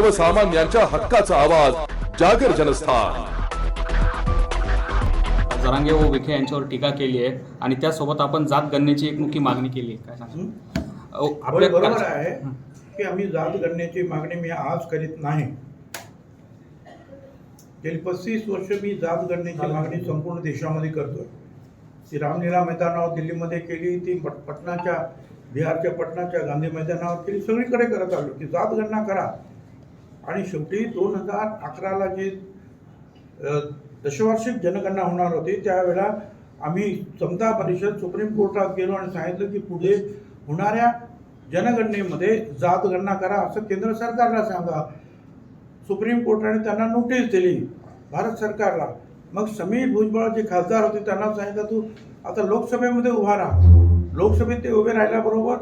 सर्वसामान्यांच्या हक्काचा आवाज जागर जनस्थान. जरांगे व विखे यांच्यावर टीका केली आहे आणि त्यासोबत आपण जात गणनेची एक मुख्य मागणी केली आहे. आपल्या बरोबर आहे की आम्ही जात गणनेची मागणी मी आज करीत नाही. गेली पस्तीस वर्ष मी जात गणनेची मागणी संपूर्ण देशामध्ये करतोय. ती रामलीला मैदानावर दिल्लीमध्ये केली ती पट पटनाच्या बिहारच्या पटनाच्या गांधी मैदानावर केली सगळीकडे करत आलो की जात गणना करा. आणि शेवटी दोन हजार अकराला जी दशवार्षिक जनगणना होणार होती त्यावेळेला आम्ही समता परिषद सुप्रीम कोर्टात गेलो आणि सांगितलं की पुढे होणाऱ्या जनगणनेमध्ये जात गणना करा असं केंद्र सरकारला सांगा. सुप्रीम कोर्टाने त्यांना नोटीस दिली भारत सरकारला. मग समीर भुजबळ जे खासदार होते त्यांना सांगितलं तू आता लोकसभेमध्ये उभा राहा. लोकसभेत ते उभे राहिल्याबरोबर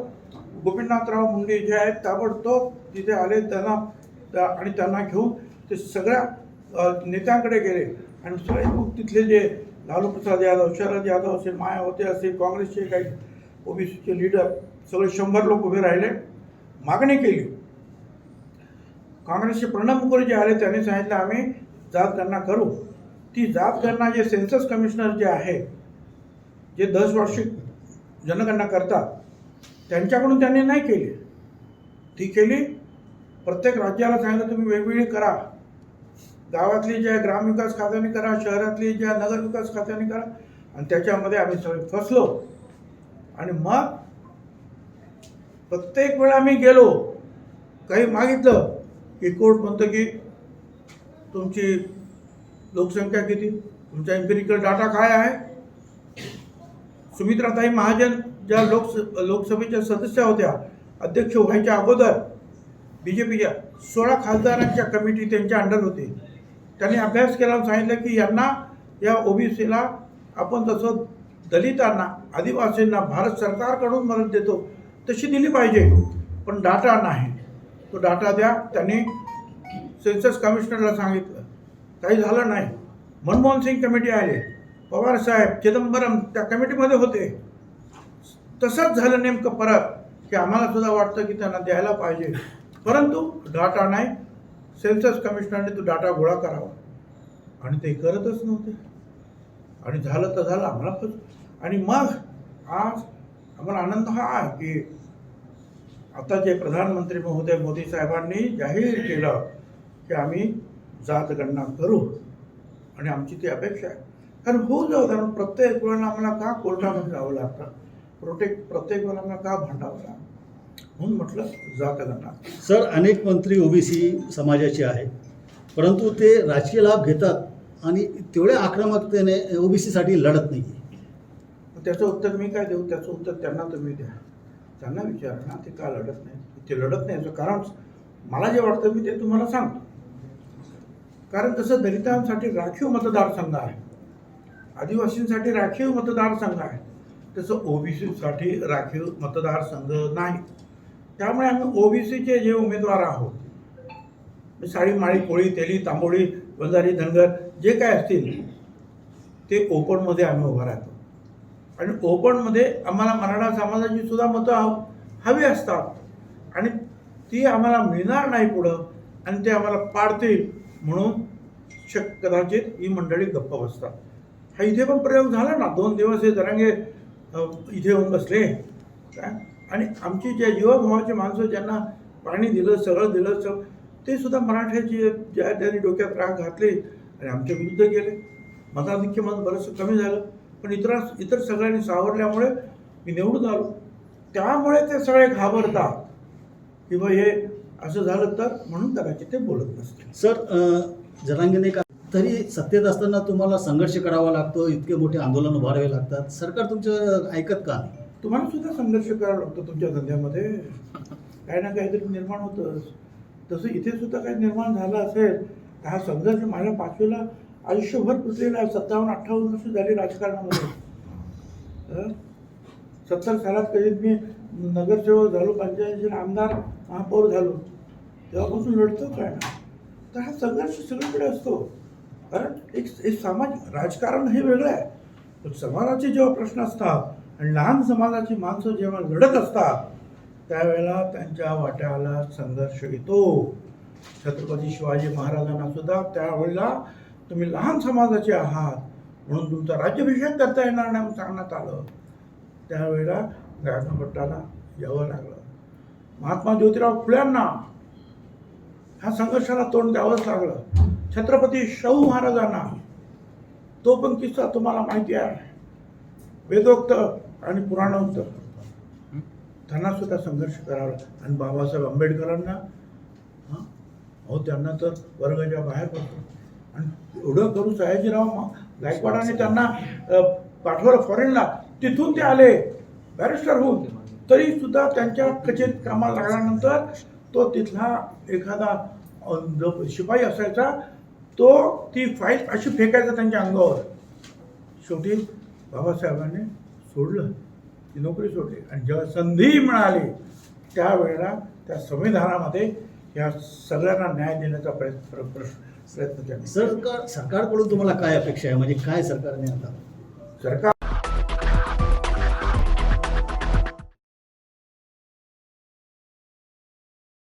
गोपीनाथराव मुंडे जे आहेत ताबडतोब तिथे आले त्यांना त्या- आणि त्यांना घेऊन ते सगळ्या नेत्यांकडे गेले. आणि सगळे मग तिथले जे लालू प्रसाद यादव शरद यादव असेल मायावती असेल काँग्रेसचे काही ओबीसीचे लीडर सगळे शंभर लोक उभे राहिले मागणी केली. काँग्रेसचे प्रणब मुखर्जी आले त्यांनी सांगितलं आम्ही जात गणना करू. ती जात गणना जे सेन्सस कमिशनर जे आहे जे दस वार्षिक जनगणना करतात त्यांच्याकडून त्यांनी नाही केली. ती केली प्रत्येक राज्याला सांगितलं तुम्ही वेगवेगळी करा. गावातली ज्या ग्रामविकास खात्याने करा शहरातली ज्या नगरविकास खात्याने करा आणि त्याच्यामध्ये आम्ही सगळे फसलो. आणि मग प्रत्येक वेळा आम्ही गेलो काही मागितलं की कोर्ट म्हणतं की तुमची लोकसंख्या किती? तुमचा एम्पिरिकल डाटा काय आहे? सुमित्राताई महाजन ज्या लोकस लोकसभेच्या सदस्या होत्या अध्यक्ष व्हायच्या अगोदर बी जे पीच्या सोळा खासदारांच्या कमिटी त्यांच्या अंडर होते. त्यांनी अभ्यास केला सांगितलं की यांना या ओबीसीला आपण जसं दलितांना आदिवासींना भारत सरकारकडून मदत देतो तशी दिली पाहिजे. पण डाटा नाही. तो डाटा द्या. त्यांनी सेन्सस कमिशनरला सांगितलं. काही झालं नाही. मनमोहन सिंग कमिटी आले. पवार साहेब चिदंबरम त्या कमिटीमध्ये होते. तसंच झालं नेमकं परत की आम्हाला सुद्धा वाटतं की त्यांना द्यायला पाहिजे. परंतु डाटा नाही. सेन्सस कमिशनरने तो डाटा गोळा करावा. आणि ते करतच नव्हते. आणि झालं तर झालं आम्हाला फस आणि मग आज आम्हाला आनंद हा आहे की आता जे प्रधानमंत्री महोदय मोदी साहेबांनी जाहीर केलं की आम्ही जात गणना करू. आणि आमची ती अपेक्षा आहे. कारण होऊ जाऊ कारण प्रत्येक वेळेला आम्हाला का कोर्टामध्ये जावं लागतं? प्रोटेक्ट प्रत्येक वेळेला आम्हाला का भांडावं लागतं? म्हणून म्हटलं जात गणना सर अनेक मंत्री ओबीसी समाजाचे आहेत परंतु ते राजकीय लाभ घेतात आणि तेवढ्या आक्रमकतेने ओबीसीसाठी लढत नाही त्याचं उत्तर मी काय देऊ? त्याचं उत्तर त्यांना तुम्ही द्या. त्यांना विचारा ना ते का लढत नाही ते लढत नाही याचं कारण मला जे वाटतं मी ते तुम्हाला सांगतो. कारण तसं दलितांसाठी राखीव मतदारसंघ आहे. आदिवासींसाठी राखीव मतदारसंघ आहे. तसं ओबीसीसाठी राखीव मतदारसंघ नाही. त्यामुळे आम्ही ओबीसीचे जे उमेदवार आहोत साडी माळी कोळी तेली तांबोळी बंजारी धनगर जे काय असतील ते ओपनमध्ये आम्ही उभा राहतो. आणि ओपनमध्ये आम्हाला मराठा समाजाची सुद्धा मतं हव हवी असतात. आणि ती आम्हाला मिळणार नाही पुढं आणि ते आम्हाला पाडतील म्हणून शक कदाचित ही मंडळी गप्प बसतात. हा इथे पण प्रयोग झाला ना दोन दिवस हे जरांगे इथे येऊन बसले. काय? आणि आमची ज्या युवभावाची माणसं ज्यांना पाणी दिलं सगळं दिलं सगळं ते सुद्धा मराठ्याची ज्या त्यांनी डोक्यात राग घातले आणि आमच्या विरुद्ध गेले. मताधिक्य मत बरंचसं कमी झालं. पण इतर इतर सगळ्यांनी सावरल्यामुळे मी निवडून आलो. त्यामुळे ते सगळे घाबरतात. की बा हे असं झालं तर म्हणून कदाचित ते बोलत नसते सर जनांगीने का तरी सत्तेत असताना तुम्हाला संघर्ष करावा लागतो इतके मोठे आंदोलन उभारावे लागतात. सरकार तुमचं ऐकत का नाही? तुम्हाला सुद्धा संघर्ष करावा लागतो तुमच्या धंद्यामध्ये? काही ना काहीतरी निर्माण होतं. तसं इथे सुद्धा काही निर्माण झालं असेल तर हा संघर्ष माझ्या पाचवीला आयुष्यभर पुसलेला आहे. सत्तावन्न अठ्ठावन्न वर्ष झाली राजकारणामध्ये. सत्तर सालात कधी मी नगरसेवक झालो पंचायतीचे आमदार महापौर झालो. तेव्हापासून लढतो काय ना? तर हा संघर्ष सगळीकडे असतो. कारण एक एक समाज राजकारण हे वेगळं आहे. पण समाजाचे जेव्हा प्रश्न असतात आणि लहान समाजाची माणसं जेव्हा लढत असतात त्यावेळेला त्यांच्या वाट्याला संघर्ष येतो. छत्रपती शिवाजी महाराजांना सुद्धा त्यावेळेला तुम्ही लहान समाजाचे आहात म्हणून तुमचा राज्याभिषेक करता येणार नाही म्हणून सांगण्यात आलं. त्यावेळेला गायकवाडाला यावं लागलं. महात्मा ज्योतिराव फुल्यांना ह्या संघर्षाला तोंड द्यावंच लागलं. छत्रपती शाहू महाराजांना तो पण किस्सा तुम्हाला माहिती आहे. वेदोक्त आणि पुराणोक्त त्यांना सुद्धा संघर्ष करावा. लागला. आणि बाबासाहेब आंबेडकरांना हां? त्यांना तर वर्गाच्या बाहेर पडतो. आणि एवढं करून सयाजीराव गायकवाडाने त्यांना पाठवलं फॉरेनला तिथून ते आले. बॅरिस्टर होऊन. तरी सुद्धा त्यांच्या कचेरीत कामाला लागल्यानंतर तो तिथला एखादा जो शिपाई असायचा तो ती फाईल अशी फेकायचा त्यांच्या अंगावर. शेवटी बाबासाहेबांनी सोडलं. ती नोकरी सोडली. आणि जेव्हा संधी मिळाली त्यावेळेला त्या संविधानामध्ये या सगळ्यांना न्याय देण्याचा प्रयत्न प्र- प्र- प्रयत्न केला. सरकार सरकारकडून तुम्हाला काय अपेक्षा आहे? म्हणजे काय सरकारने आता सरकार